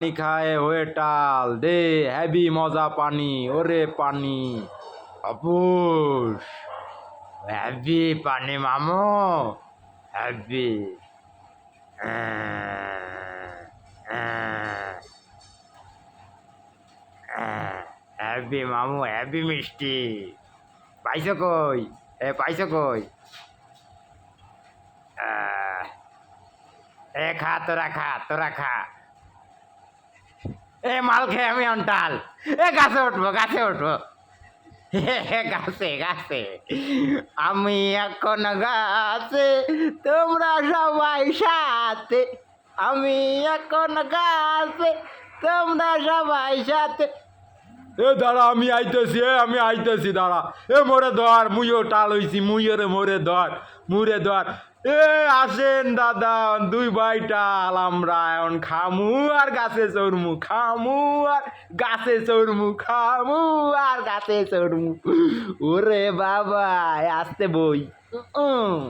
পানি খায় হয়ে টাল দে হেভি মজা পানি, ওরে পানি। অপুষ হেভি পানি মামু হেভি হেভি মামু হেভি মিষ্টি। পাইছ কই? এ, পাইছো কই? এ, খা, তোরা খা তোরা খা। এ মাল খেয়ে আমি অন্টাল এ গাছে উঠবো গাছে উঠবো। গাছে গাছে। আমি এখন গাছে, তোমরা সবাই সাথে। আমি এখন গাছে, তোমরা সবাই সাথে। এ দাঁড়া, আমি আইতেছি, এ, আমি আইতেছি, দাঁড়া। এ মোরে ধর, মুইও টাল হইছি, মুইও রে মোরে ধর। মুরে ধর। এ, আসেন দাদা, দুই ভাই টাল আমরা এখন খামু আর গাছে চড়মু, খামু আর গাছে চড়মু, খামু আর গাছে চড়মু। ওরে বাবা আসতে বই। উম।